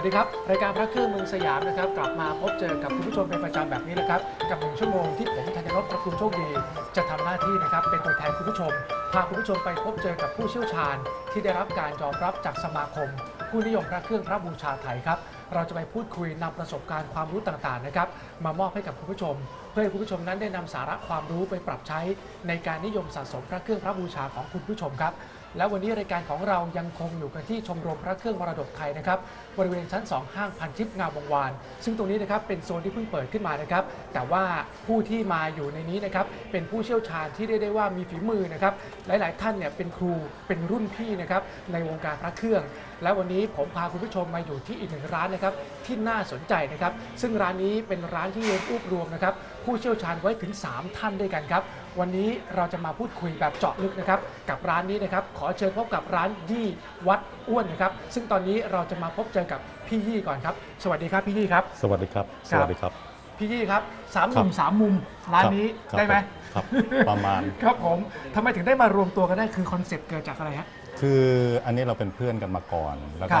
วัสดีครับ รายการพระเครื่องเมืองสยามนะครับ กลับมาพบเจอกับคุณผู้ชมเป็นประจำแบบนี้แหละครับ กับหนึ่งชั่วโมงที่ผมธัญรสประคุณโชคดี จะทำหน้าที่นะครับ เป็นตัวแทนคุณผู้ชม พาคุณผู้ชมไปพบเจอกับผู้เชี่ยวชาญ ที่ได้รับการยอมรับจากสมาคม ผู้นิยมพระเครื่องพระบูชาไทยครับเราจะไปพูดคุยนำประสบการณ์ความรู้ต่างๆนะครับ มามอบให้กับคุณผู้ชม เพื่อให้คุณผู้ชมนั้นได้นำสาระความรู้ไปปรับใช้ ในการนิยมสะสมพระเครื่องพระบูชาของคุณผู้ชมครับ และวันนี้รายการของเรายังคงอยู่กันที่ชมรมพระเครื่องมรดกไทยนะครับบริเวณชั้น 2 ห้างพันทิพย์งามวงวาน ซึ่งตรงนี้นะครับเป็นโซนที่เพิ่งเปิดขึ้นมานะครับ แต่ว่าผู้ที่มาอยู่ในนี้นะครับเป็นผู้เชี่ยวชาญที่เรียกได้ว่ามีฝีมือนะครับหลาย ๆ ท่านเนี่ยเป็นครูเป็นรุ่นพี่นะครับในวงการพระเครื่อง และวันนี้ผมพาคุณผู้ชมมาอยู่ที่อีกหนึ่งร้านนะครับที่น่าสนใจนะครับ ซึ่งร้านนี้เป็นร้านที่รวบรวมนะครับผู้เชี่ยวชาญไว้ถึง 3 ท่านด้วยกันครับ วันนี้เราจะมาพูดคุยแบบเจาะลึกนะครับกับร้านนี้นะครับขอเชิญพบกับร้านยี่วัดอ้วนนะครับ ซึ่งตอนนี้เราจะมาพบเจอกับพี่ยี่ก่อนครับ สวัสดีครับพี่ยี่ครับ สวัสดีครับคสรับวัสดีครับ พี่ยี่ครับสามหนุ่มครับสามมุมร้านนี้ครับได้ไหมครับประมาณ ครับผมทำไมถึงได้มารวมตัวกันได้คือคอนเซปต์เกิดจากอะไรฮะ คืออันนี้เราเป็นเพื่อนกันมาก่อน แล้วก็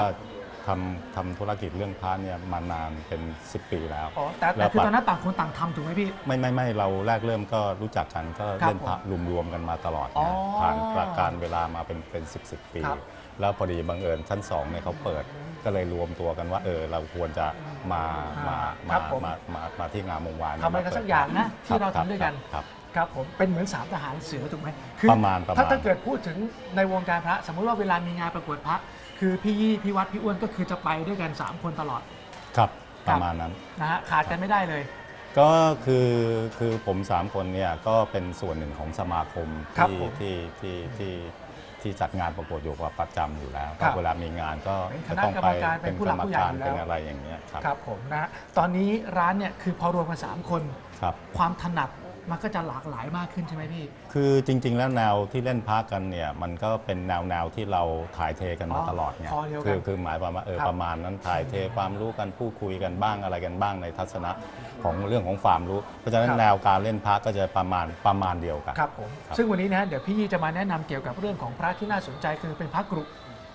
ครับ ทำทำธุรกิจเรื่องพระเนี่ยมานานเป็น 10 ปีแล้วอ๋อแต่แล้แต่วคือปัดตอนนั้นต่างคนต่างทำถูกไหมพี่ ไม่ไม่ไม่เราแรกเริ่มก็รู้จักกันก็ครับเล่นพระรวมๆกันมาตลอดอ๋อนะผ่านประการเวลามาเป็นเป็นสิบสิบปี ครับ แล้วพอดีบังเอิญชั้นสองเนี่ยเขาเปิดก็เลยรวมตัวกันว่าเออเราควรจะมามาครัมาบผม มามามาที่งามวงวานทำอะไรกันสักอย่างนะ ที่เราทำด้วยกัน ครับ ครับผมเป็นเหมือนสามทหารเสือถูกไหมคืประมาณประมาณ ถ้าถ้าเกิดพูดถึงในวงการพระ สมมุติว่าเวลามีงานประกวดพระ คือพี่ยี่พี่วัดพี่อ้วนก็คือจะไปด้วยกัน3คนตลอดครับคปรับระมาณนั้น นะฮะขาดกันไม่ได้เลย ก็คือคือผมสามคนเนี่ยก็เป็นส่วนหนึ่งของสมาคมครับที่ผมที่ที่ที่ที่จัดงานประกวดอยู่กับประจำอยู่แล้วครับก็เวลามีงานก็เป็นคจะณะต้องกรไปรมการเป็นผู้หลักผู้ใหญ่อยู่แล้ว เป็นอะไรอย่างเงี้ยครับครับผมนะฮะตอนนี้ร้านเนี่ยคือพอรวมกัน3คน ครับ ความถนัด มันก็จะหลากหลายมากขึ้นใช่ไหมพี่ คือจริง ๆ แล้วแนวที่เล่นพักกันเนี่ยมันก็เป็นแนวแนวที่เราถ่ายเทกันมาอ๋อตลอดเนี่ยพอเดียวกันคือคือหมายความว่าเออครับประมาณนั้นถ่ายเทความรู้กันพูดคุยกันบ้างอะไรกันบ้างในทัศนะของเรื่องของความรู้ เพราะฉะนั้นแนวการเล่นพักก็จะประมาณประมาณเดียวกัน ครับผม ครับ ซึ่งวันนี้นะฮะเดี๋ยวพี่ยี่จะมาแนะนำเกี่ยวกับเรื่องของพระที่น่าสนใจคือเป็นพระกรุ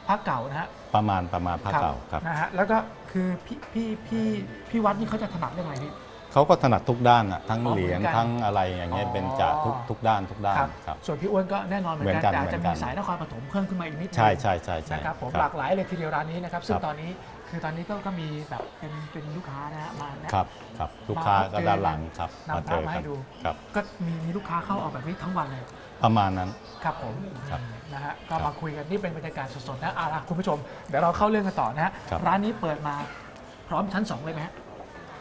พระเก่านะฮะประมาณประมาณพักเก่าครับ นะฮะแล้วก็คือพี่พี่พี่พี่วัดนี่เขาจะถนัดเรื่องอะไรพี่ เขาก็ถนัดทุกด้านอะทั้งอ๋อเหรียญเหมือนกันทั้งอะไรอย่างเงี้ยอ๋อ เป็นจะทุกทุกด้านทุกด้านครับ ส่วนพี่อ้วนก็แน่นอนเหมือนเหมือนกักันนแต่อาจจะเหมืมีอนกัน สายนครปฐมเพิ่มขึ้นมาอีกนิดนึง ใช่ใช่ใช่ใช่ นะครับผมครับหลากหลายเลยทีเดียวร้านนี้นะครับซึ่งครับ ตอนนี้คือตอนนี้ก็ก็มีแบบเป็นเป็นลูกค้านะฮะมาแนะ ครับครับลูกค้าก็ด้านหลังครับนำมาเจอพระมาให้กันดู ครับก็มีมีลูกค้าเข้าออกแบบนี้ทั้งวันเลยประมาณนั้น ครับผมครับนะฮะก็ครับมาคุยกันนี่เป็นบรรยากาศสดๆนะเอาล่ะคุณผู้ชม เดี๋ยวเราเข้าเรื่องกันต่อนะฮะครับ ร้านนี้เปิดมาพร้อมชั้น 2 เลยไหมฮะ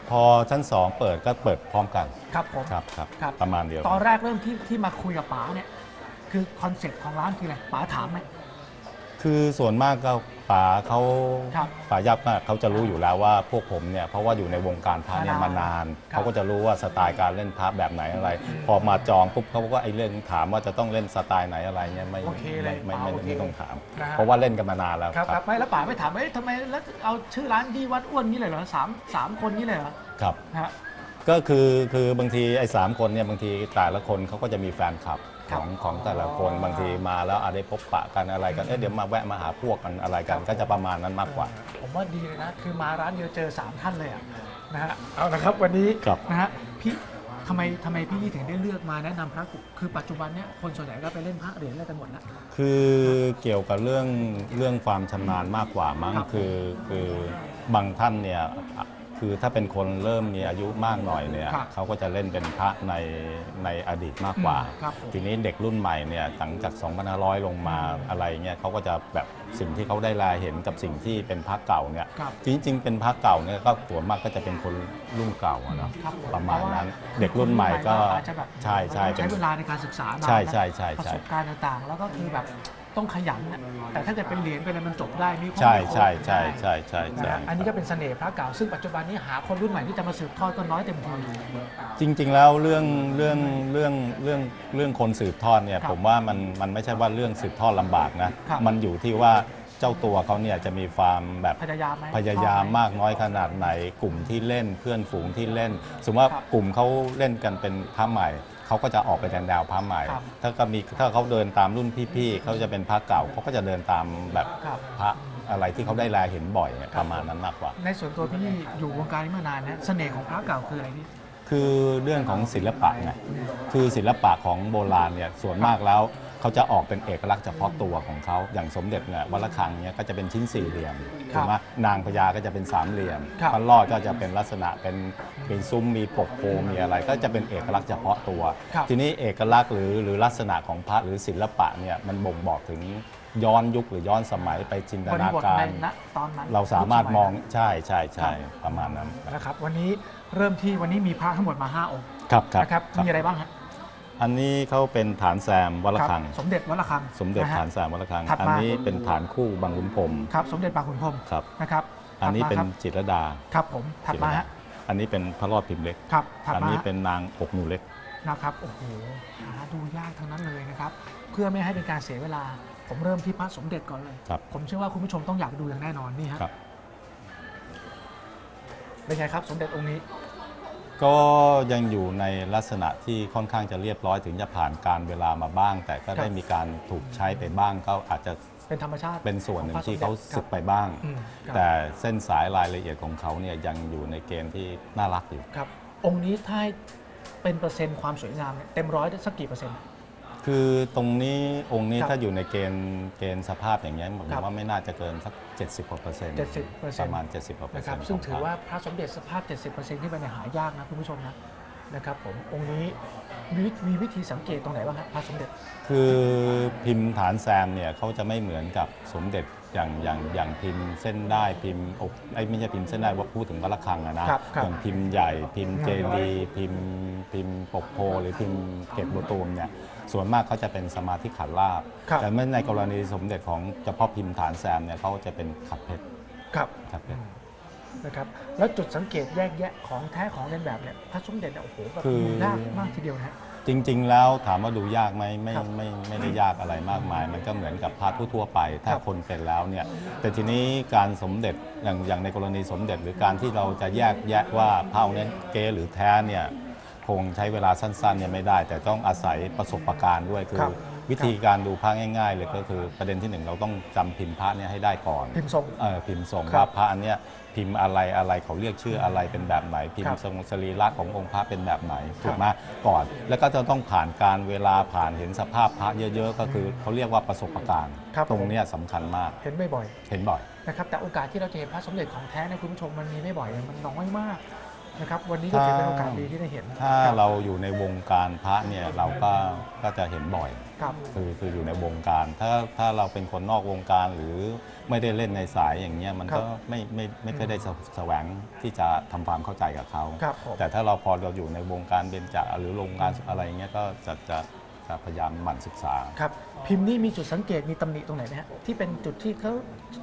พอชั้น 2 เปิดก็เปิดพร้อมกันครับผมครับครับครับประมาณเดียวตอนแรกเริ่มที่ที่มาคุยกับป๋าเนี่ยคือคอนเซ็ปต์ของร้านคืออะไรป๋าถามไหมคือส่วนมากก็ ป๋าเขาครับป๋ายับมากเขาจะรู้อยู่แล้วว่าพวกผมเนี่ยเพราะว่าอยู่ในวงการพระเนี่ยมานานมานาน ครับ เขาก็จะรู้ว่าสไตล์การเล่นพระแบบไหนอะไร พอมาจองปุ๊บเขาก็ไอ้เรื่องถามว่าจะต้องเล่นสไตล์ไหนอะไรเนี่ยไม่โอเคเลยไม่ไม่ป๋าไม่โอเคไม่ต้องถาม นะฮะ เพราะว่าเล่นกันมานานแล้วครับครับไม่แล้วป๋าไม่ถามเอ้ยทำไมแล้วเอาชื่อร้านดีวัดอ้วนนี่เลยเหรอสามสามคนนี่เลยเหรอครับนะฮะ ก็คือคือบางทีไอ้สามคนเนี่ยบางทีแต่ละคนเขาก็จะมีแฟนคลับค ขรับองของแต่ละคนบางทีมาแล้วอาจได้พบปะกันอะไรกันเอ๊ะเดี๋ยวมาแวะมาหาพวกกันอะไรกัน ก็จะประมาณนั้นมากกว่า ผมว่าดีเลยนะ คือมาร้านเดียวเจอ 3 ท่านเลยอะนะฮะเอาละครับวันนี้ครับ นะฮะพี่ทำไมทำไมพี่ถึงได้เลือกมาแนะนำพระกุคือปัจจุบันเนี่ยคนส่วนใหญ่ก็ไปเล่นพระเหรียญอะไรกันหมดแล้ว คือเกี่ยวกับเรื่องเรื่องความชำนาญมากกว่ามั้งครับ คือคือบางท่านเนี่ยอะ คือถ้าเป็นคนเริ่มมีอายุมากหน่อยเนี่ยครับเขาก็จะเล่นเป็นพระในในอดีตมากกว่า อืมครับผม ทีนี้เด็กรุ่นใหม่เนี่ยหลังจาก2500 ลงมาอะไรเงี้ยเขาก็จะแบบสิ่งที่เขาได้แลเห็นกับสิ่งที่เป็นพระเก่าเนี่ยครับจริง ๆ เป็นพระเก่าเนี่ยก็ส่วนมากก็จะเป็นคนรุ่นเก่าอะเนาะครับผประมาณนั้นเพราะว่าเด็กรุ่นใหม่ก็อาจจะแบบใช่ใช่ใช้เป็นเวลาในการศึกษานานใช่นะใช่ใช่ ประใช่สบการณ์ต่างๆ แล้วก็คือแบบ ต้องขยันนะแต่ถ้าจะเป็นเหรียญเป็นอะไรมันจบได้มีข้อใช่มีโค้ดใช่ใช่ได้ใช่ใช่นะใช่ ฮะอันนี้ก็เป็นเสน่ห์พระเก่าซึ่งปัจจุบันนี้หาคนรุ่นใหม่ที่จะมาสืบทอดก็น้อยเต็มที จริงๆแล้วเรื่องเรื่องเรื่องเรื่องเรื่องคนสืบทอดเนี่ยครับผมว่ามันมันไม่ใช่ว่าเรื่องสืบทอดลำบากนะครับ มันอยู่ที่ว่าเจ้าตัวเขาเนี่ยจะมีความแบบพยายามไหมพยายามชอบไหมากน้อยขนาดไหน กลุ่มที่เล่นเพื่อนฝูงที่เล่น สมมติว่าครับกลุ่มเขาเล่นกันเป็นพระใหม่เขาก็จะออกไปแนวพระใหม่ ครับถ้าก็มีถ้าเขาเดินตามรุ่นพี่ๆเขาจะเป็นพระเก่าเขาก็จะเดินตามแบบครับ พระอะไรที่เขาได้แลเห็นบ่อยเนี่ยครับประมาณนั้นมากกว่า ในส่วนตัวพี่อยู่วงการนี้มานานนะเสน่ห์ของพระเก่าคืออะไรพี่ คือเรื่องของศิลปะไงคือศิลปะของโบราณเนี่ยส่วนมากแล้ว เขาจะออกเป็นเอกลักษณ์เฉพาะตัวของเขาอย่างสมเด็จเนี่ยวัดระฆังเนี่ยก็จะเป็นชิ้นสี่เหลี่ยมครัถูบกไหมนางพญาก็จะเป็นสามเหลี่ยมครับ พระรอดก็จะเป็นลักษณะเป็นเป็นซุ้มมีปกโพมีอะไร ก็จะเป็นเอกลักษณ์เฉพาะตัว ครับทีนี้เอกลักษณ์หรือหรือลักษณะของพระหรือศิลปะเนี่ยมันบ่งบอกถึงย้อนยุคหรือย้อนสมัยไปจินตบรินาบทกาในร ณตอนนั้นเราสามารถมองใช่ใช่ใช่ครับประมาณนั้นนะครับวันนี้เริ่มที่วันนี้มีพระทั้งหมดมา 5 องค์ครับครับนะครับครับมีอะไรบ้างฮะ อันนี้เขาเป็นฐานแซมวัดระฆังครับสมเด็จวัดระฆังสมเด็จนะฮะฐานแซมวัดระฆังถัดมาอันนี้เป็นฐานคู่บางขุนพรหมครับสมเด็จปางขุนพรหมครับนะครับอันนี้ถัดมาเป็นครับจิตรลดาครับผมถัดมาฮะอันนี้เป็นพระรอดพิมพ์เล็กครับถัดอันมานี้ฮะเป็นนางอกหนูเล็กนะครับโอ้โหหาดูยากทั้งนั้นเลยนะครับ เพื่อไม่ให้เป็นการเสียเวลา ผมเริ่มที่พระสมเด็จก่อนเลยครับผมเชื่อว่าคุณผู้ชมต้องอยากดูอย่างแน่นอนนี่ฮะครับเป็นไงครับสมเด็จองค์นี้ ก็ยังอยู่ในลักษณะที่ค่อนข้างจะเรียบร้อยถึงจะผ่านการเวลามาบ้าง แต่ก็ได้ครับมีการถูกใช้ไปบ้างก็อาจจะเป็นธรรมชาติเป็นส่วนหนึ่ขงองพระที่เขาสมด็จสึกครับไปบ้างอืมครับแต่เส้นสายรายละเอียดของเขาเนี่ยยังอยู่ในเกณฑ์ที่น่ารักอยู่ครับ องค์นี้ถ้าให้เป็นเปอร์เซ็นต์ความสวยงามเนี่ยเต็มร้อยได้สักกี่เปอร์เซ็นต์ คือตรงนี้องค์นี้ครับถ้าอยู่ในเกณฑ์เกณฑ์สภาพอย่างนี้ยผมครับว่าไม่น่าจะเกินสัก 70กว่าเปอร์เซ็นต์70%ประมาณ 70กว่าเปอร์นะคเซ็รันบต์ซึ่งขถือพระว่าพระสมเด็จสภาพ 70%ที่ไปเนี่ยหายากนะคุณผู้ชมนะนะครับผมองค์นี้มีวิมีวิธีสังเกตตรงไหนบ้างครับพระสมเด็จ คือพิมพ์ฐานแซมเนี่ยเขาจะไม่เหมือนกับสมเด็จ อย่างอย่างอย่างพิมพ์เส้นได้พิมพ์อกไอ้ไม่ใช่พิมพ์เส้นได้ว่าพูดถึงวัดระฆังอะนะครับครับ อย่างพิมพ์ใหญ่พิมพ์เจดีย์พิมพ์พิมพ์ปกโพหรือพิมพ์เกตโบตูมเนี่ยส่วนมากเขาจะเป็นสมาธิขัดลาบ ครับ แต่เมื่อในกรณีสมเด็จของเฉพาะพิมพ์ฐานแซมเนี่ยเขาจะเป็นขัดเพชรครับ ขัดเพชร นะครับแล้วจุดสังเกตแยกแยะของแท้ของเลียนแบบเนี่ยพระสมเด็จเนี่ยโอ้โหแบบคือ ดูยากมากทีเดียวนะฮะจริง ๆ แล้วถามว่าดูยากไหมไม่ครับไม่ไม่ได้ยากอะไรมากมาย มันก็เหมือนกับพระทั่วๆไป ถ้าครับคนเป็นแล้วเนี่ยแต่ทีนี้การสมเด็จอย่างอย่างในกรณีสมเด็จ หรือการที่เราจะแยกแยะว่าพระองค์นี้เก๊หรือแท้เนี่ยคงใช้เวลาสั้นๆเนี่ยไม่ได้ แต่ต้องอาศัยประสบการณ์ด้วยคืครัอบ วิธีการดูพระง่าย ๆ เลยก็คือประเด็นที่หนึ่งเราต้องจำพิมพ์พระเนี่ยให้ได้ก่อน พิมพ์ทรง เออพิมพ์ทรงครับว่าพระอันเนี้ย พิมพ์อะไรอะไรเขาเรียกชื่ออะไรเป็นแบบไหน พิมครัพ์บทรงสรีระขององค์พระเป็นแบบไหนถูกไหมก่อน แล้วก็จะต้องผ่านการเวลาผ่านเห็นสภาพพระเยอะ ๆ ก็คือเขาเรียกว่าประสบการณ์ครับตรงเนี้ยสำคัญมากเห็นบ่อยเห็นบ่อยๆนะครับแต่โอกาสที่เราจะเห็นพระสมเด็จของแท้ในยคุณผู้ชมมันมีไม่บ่อยมันน้อยมาก นะครับวันนี้ก็ถือเป็นโอกาสดีที่ได้เห็นถ้าครับเราอยู่ในวงการพระเนี่ยเราก็ก็จะเห็นบ่อย ครับคือคืออยู่ในวงการ ถ้าถ้าเราเป็นคนนอกวงการหรือไม่ได้เล่นในสายอย่างเงี้ยมันครัก็บไม่ไม่ไม่เคอยได้แสแสวงที่จะทำความเข้าใจกับเขา ครับผม แต่ถ้าเราพอเราอยู่ในวงการเบญจหรือวงการอะไรเงี้ยก็จะจะจะพยายามหมั่นศึกษา ครับพิมพ์นี่มีจุดสังเกตมีตำหนิตรงไหนไหมฮะที่เป็นจุดที่เขา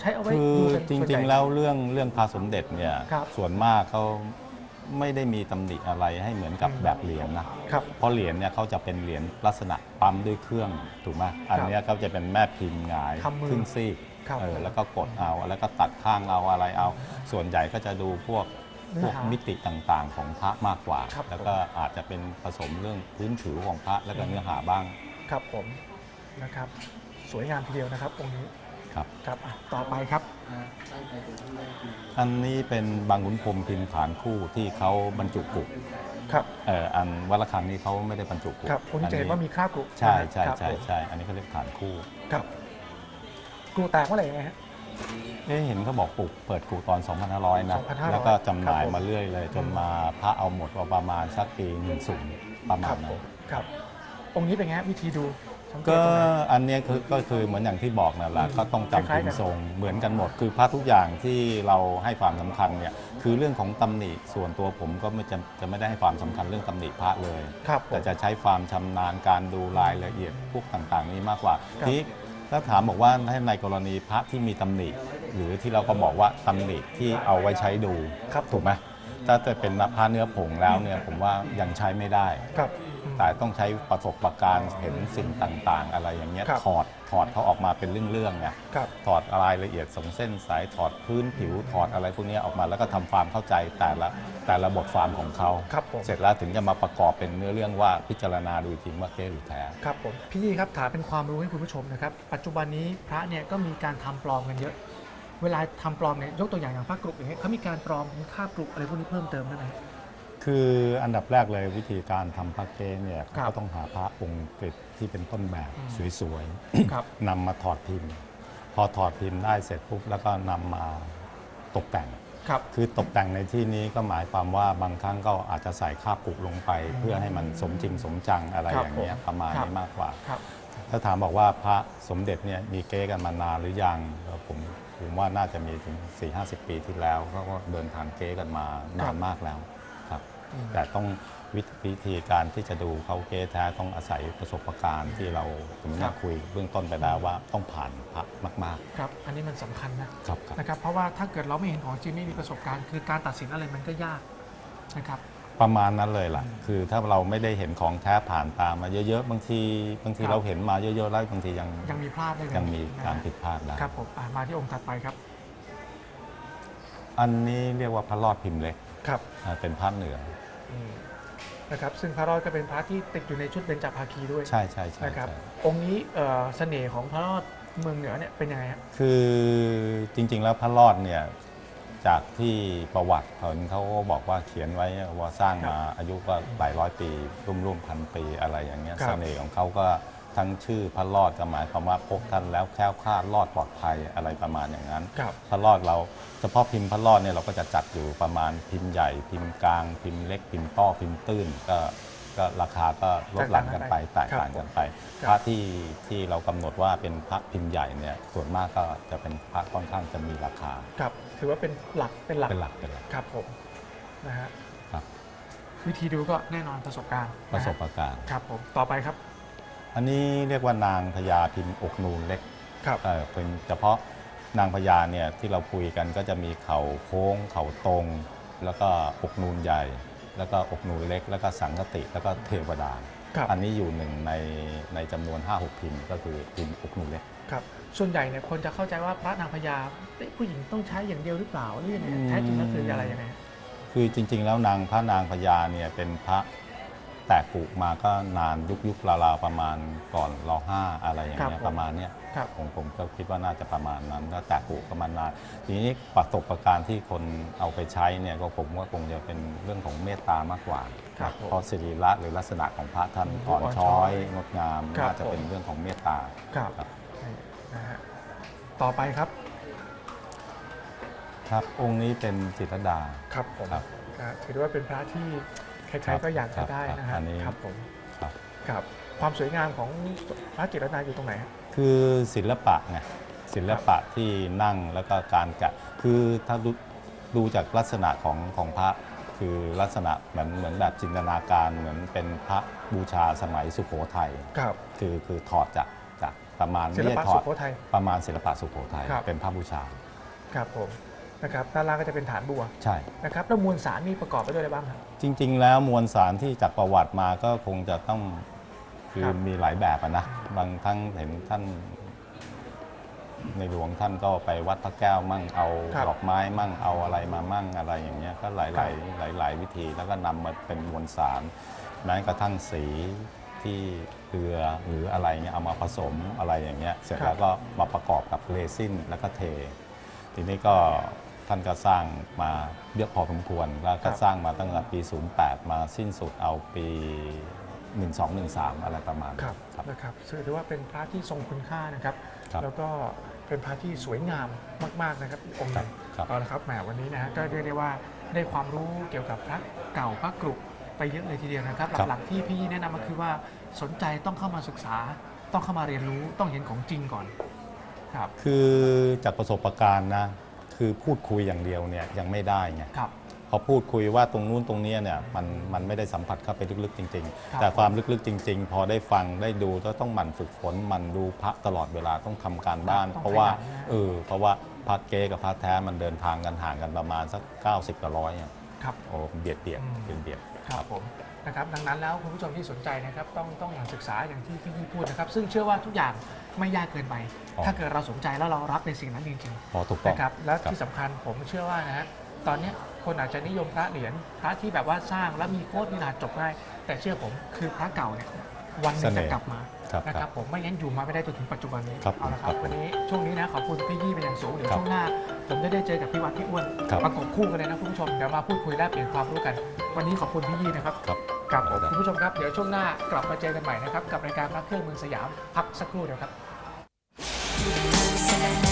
ใช้เอาไว้คือดูกันจส่วนใหริญ่งๆแล้วเรื่องเรื่องพระสมเด็จเนี่ยครับส่วนมากเขา ไม่ได้มีตำหนิอะไรให้เหมือนกับอืมแบบเหรียญนะครับ เพราะเหรียญเนี่ยเขาจะเป็นเหรียญลักษณะปั๊มด้วยเครื่องถูกไหมอันเนี้ยเขาจะเป็นแม่พิมพ์หงายทำมือครึ่งซีกครับเออแล้วก็กดเอาแล้วก็ตัดข้างเอาอะไรเอา ส่วนใหญ่ก็จะดูพวกเนื้พอวกหามิมิติต่างๆ ของพระมากกว่า ครับ แล้วก็อาจจะเป็นผสมเรื่องพื้นผิวของพระแล้วก็เนื้อหาบ้าง ครับผมนะครับ สวยงามทีเดียวนะครับองค์นี้ ครับ ครับอะต่อไปครับอันนี้เป็นบางขุนพรหมพิมพ์ฐานคู่ที่เขาบรรจุกุครับเอ่ออันวัดระฆังนี้เขาไม่ได้บรรจุกุครับคุณจะเห็นว่ามีคราบกรุใช่ใช่ครับใช่ผมใช่อันนี้เขาเรียกฐานคู่ครับกรุแตกเมื่อไหร่ยังไงฮะ เอ๊ะเห็นเขาบอกปลูกเปิดกูตอน 2,500 นะ 2,500แล้วก็จำหน่ายครับผมมาเรื่อยเลย จนมาพระเอาหมดว่าประมาณสักปี10ประมาครัณบนั้ผนมครับ องค์นี้เป็นไงฮะวิธีดูสังเกตก็ตรงไหนอันเนี้ยคือก็คือเหมือนอย่างที่บอกนั่นแหละก็ต้องคล้าจำยๆกันพิมพ์ทรงเหมือนกันหมด คือพระทุกอย่างที่เราให้ความสำคัญเนี่ยคือเรื่องของตำหนิส่วนตัวผมก็ไม่จะจะไม่ได้ให้ความสำคัญเรื่องตำหนิพระเลย ครับผมแต่จะใช้ความชำนาญการดูรายละเอียดพวกต่างๆ นี้มากกว่าครับ ที่ถ้าถามบอกว่าถ้าในกรณีพระที่มีตำหนิ หรือที่เราก็บอกว่าตำหนิที่เอาไว้ใช้ดูครับถูกไหมถ้าจะเป็นพระเนื้อผงแล้วเนี่ยผมว่ายังใช้ไม่ได้ ครับ อืมแต่ต้องใช้ประสบการณ์เห็นสิ่งต่างๆ อะไรอย่างเงี้ยครับถอดถอดเขาออกมาเป็นเรื่องๆไงครับ ถอดรายละเอียดสองเส้นสายถอดพื้นผิวถอดอะไรพวกเนี้ยออกมาแล้วก็ทำความเข้าใจแต่ละแต่ละบทความของเขา ครับผม เสร็จแล้วถึงจะมาประกอบเป็นเนื้อเรื่องว่าพิจารณาดูจริงว่าเก๊หรือแท้ ครับผมพี่ครับถามเป็นความรู้ให้คุณผู้ชมนะครับปัจจุบันนี้พระเนี่ยก็มีการทำปลอมกันเยอะ เวลาทำปลอมเนี่ยยกตัวอย่างอย่างพระกรุอย่างเงี้ยเขามีการปลอมเป็นคาบกรุอะไรพวกนี้เพิ่มเติมได้ไหม คืออันดับแรกเลยวิธีการทำพระเก้เนี่ยครับก็ต้องหาพระองค์กฤษที่เป็นต้นแบบอืมสวยครับ ๆนำมาถอดพิมพ์ พอถอดพิมพ์ได้เสร็จปุ๊บแล้วก็นำมาตกแต่ง ครับ คือตกแต่งในที่นี้ก็หมายความว่าบางครั้งก็อาจจะใส่คาบกุลงไป เพื่อให้มันสมจริงสมจังอะไรครับอย่างเงี้ยผมประมาณครับ นี้มากกว่า ครับ ถ้าถามบอกว่าพระสมเด็จเนี่ยมีเก๊กันมานานหรือยังก็ผมผมว่าน่าจะมีถึง 4 5 0 ปีที่แล้วเขาก็เดินทางเก๊กันมานานมากแล้ว ครับอืมแต่ต้องวิวิธีการที่จะดูเขาเก๊แท้ต้องอาศัยประสบการณ์ที่เราผมครัน่าบคุยเบื้องต้นไปแล้วว่าต้องผ่านพระมากครับ อันนี้มันสำคัญนะๆครับครับนะครับ เพราะว่าถ้าเกิดเราไม่เห็นของจริงไม่มีประสบการณ์คือการตัดสินอะไรมันก็ยากนะครับประมาณนั้นเลยล่ะอืมคือถ้าเราไม่ได้เห็นของแท้ผ่านตามาเยอะๆ บางทีบางทีครับเราเห็นมาเยอะๆแล้วบางทียังยังมีพลาดได้เลยยังมีนะการฮะผิดพลาดได้ครับผมอะมาที่องค์ถัดไปครับ อันนี้เรียกว่าพระรอดพิมพ์เล็กครับอ่าเป็นพระเหนือนะครับซึ่งพระรอดก็เป็นพระที่ติดอยู่ในชุดเบญจภาคีด้วยใช่ใช่ใช่นะครับ ใช่ องค์นี้เอ่อเสน่ห์ของพระรอดเมืองเหนือเนี่ยเป็นยังไงฮะคือจริงๆแล้วพระรอดเนี่ยจากที่ประวัติเขาเขาก็บอกว่าเขียนไว้ว่าสร้างมาอายุก็หลายร้อยปีร่วมๆพันปีอะไรอย่างเงี้ยครับเสน่ห์ของเขาก็ ทั้งชื่อพระรอดก็หมายความว่าพบท่านแล้วแคล้วคลาดรอดปลอดภัยอะไรประมาณอย่างนั้น ครับ พระรอดเราเฉพาะพิมพ์พระรอดเนี่ยเราก็จะจัดอยู่ประมาณพิมพ์ใหญ่ พิมพ์กลาง พิมพ์เล็ก พิมพ์ต้อพิมพ์ตื้นก็ก็ราคาก็ลดหลั่นกันไปแตกต่างกันไปครับพระที่ที่เรากำหนดว่าเป็นพระพิมพ์ใหญ่เนี่ยส่วนมากก็จะเป็นพระค่อนข้างจะมีราคา ครับถือว่าเป็นหลักเป็นหลักเป็นหลักเป็นหลัก ครับผมนะฮะครับ วิธีดูก็แน่นอนประสบการณ์ประสบนฮการณ์ ครับผมต่อไปครับ อันนี้เรียกว่านางพญาพิมพ์อกนูนเล็กครับ เอ่อเป็นเฉพาะนางพญาเนี่ยที่เราคุยกันก็จะมีเข่าโค้ง เข่าตรง แล้วก็อกนูนใหญ่ แล้วก็อกนูนเล็ก แล้วก็สังกติแล้วก็เทวดา ครับ อันนี้อยู่หนึ่งในในจำนวน 5-6 พิมพ์ ก็คือพิมพ์อกนูนเล็ก ครับ ส่วนใหญ่เนี่ยคนจะเข้าใจว่าพระนางพญาเอ๊ะผู้หญิงต้องใช้อย่างเดียวหรือเปล่าหรือยังไงอืม แท้จริงแล้วคืออะไรยังไงฮะ คือจริงๆ แล้วนางพระนางพญาเนี่ยเป็นพระ แตกกุมาก็นานยุคยุคราวๆประมาณก่อนรห้าอะไรอย่างเงี้ยประมาณเนี้ยครับ ผมผมก็คิดว่าน่าจะประมาณนั้นแล้วแตกกุประมาณนานทีนี้ประสบการณ์ที่คนเอาไปใช้เนี่ยก็ผมว่าคงจะเป็นเรื่องของเมตตามากกว่าครับผมเพราะสิริละหรือลักษณะของพระท่านอืมอ่อนอ่อนช้ช้ออยยงดงามครับน่าจะเป็นผม เรื่องของเมตตา ครับครับนี่นะฮะต่อไปครับครับองค์นี้เป็นจิตรดา ครับผมครับก็ถือว่าเป็นพระที่ ใคครัรบๆก็อยากครัจะบได้นะครัฮะบอันนี้ครับผมครับครับความสวยงามของพระจิตรนาอยู่ตรงไหนฮะ คือศิลปะไงศิลปะที่นั่งแล้วก็การแกะคือถ้าดูดูจากลักษณะของของพระ คือลักษณะเหมือนเหมือนแบบจินตนาการเหมือนเป็นพระบูชาสมัยสุโขทัยครับคือคือถอดจากจากประมาณศิลปะไม่ใช่ถอสุดโขทัยประมาณศิลปะสุโขทัยครับ เป็นพระบูชา ครับผม นะครับด้านล่างก็จะเป็นฐานบัวใช่ นะครับแล้วมวลสารนี่ประกอบไปด้วยอะไรบ้างครับ จริง ๆ แล้วมวลสารที่จากประวัติมาก็คงจะต้องคือครับ มีหลายแบบอะนะบางทั้งเห็นท่าน ในหลวงท่านก็ไปวัดพระแก้วมั่งเอาครับดอกไม้มั่งเอาอะไรมามั่งอะไรอย่างเงี้ยก็หลายหลายหลายหลายๆวิธีแล้วก็นำมาเป็นมวลสารแม้กระทั่งสีที่เกลือหรืออะไรเงี้ยเอามาผสมอะไรอย่างเงี้ยเสร็จแล้วก็มาประกอบกับเรซินแล้วก็เท ทีนี้ก็ ท่านก็สร้างมาเยอะพอสมควร แล้วก็สร้างมาตั้งแต่ปี 08 มาสิ้นสุดเอาปี 1213 อะไรประมาณครับครับนะครับถือว่าเป็นพระที่ทรงคุณค่านะครับครับ แล้วก็เป็นพระที่สวยงามมาก ๆนะครับองค์หนึ่งครับเอาละครับแหมวันนี้นะฮะก็เรียกได้ว่าได้ความรู้เกี่ยวกับพระเก่าพระกรุไปเยอะเลยทีเดียวนะครับครับ หลักๆที่พี่แนะนำก็คือว่าสนใจต้องเข้ามาศึกษา ต้องเข้ามาเรียนรู้ต้องเห็นของจริงก่อนครับ คือจากประสบการณ์นะ คือพูดคุยอย่างเดียวเนี่ยยังไม่ได้ไงครับ พอพูดคุยว่าตรงนู้นตรงเนี้ยเนี่ยมันมันไม่ได้สัมผัสเข้าไปลึกๆจริง ครับ ๆ แต่ความลึกๆจริง ๆ พอได้ฟังได้ดูก็ต้องหมั่นฝึกฝนหมันดูพระตลอดเวลาต้องทำการบ้าน ต้องเพราะว่าขยันนะ เออเพราะว่าพระเก๊กับพระแท้มันเดินทางกันห่างกันประมาณสัก 90กับร้อยอะครับ โอ้เบียดเบียดอืม เป็นเบียด ครับผมนะครับดังนั้นแล้วคุณผู้ชมที่สนใจนะครับต้องต้องหมั่นศึกษาอย่างที่พี่พูดนะครับ ซึ่งเชื่อว่าทุกอย่าง ไม่ยากเกินไป อ๋อ ถ้าเกิดเราสนใจแล้วเรารับในสิ่งนั้นจริงพอถูกๆต้อง นะครับและครับ ที่สำคัญผมเชื่อว่านะฮะตอนเนี้ยคนอาจจะนิยมพระเหรียญพระที่แบบว่าสร้างแล้วมีโค้ดมีรหัสจบง่าย แต่เชื่อผมคือพระเก่าเนี่ยวันหนึงเสน่จะห์กลับมาครับนะคครัรับบผมไม่งั้นอยู่มาไม่ได้จนถึงปัจจุบันนี้ครับเอาละคครัรับบวันนี้ช่วงนี้นะขอบคุณพี่ยี่เป็นอย่างสูงเดี๋ยวครับช่วงหน้า ผมจะได้เจอกับพี่วัดพี่อ้วนครับประกบคู่กันเลยนะคุณผู้ชมเดี๋ยวมาพูดคุยแลกเปลี่ยนความรู้กัน วันนี้ขอบคุณพี่ยี่นะครับ ครับ กับผมคุณผู้ชมครับเดี๋ยวช่วงหน้ากลับมาเจอกันใหม่นะครับกับรายการพระเครื่องเมืองสยามพักสักครู่เดียวครับ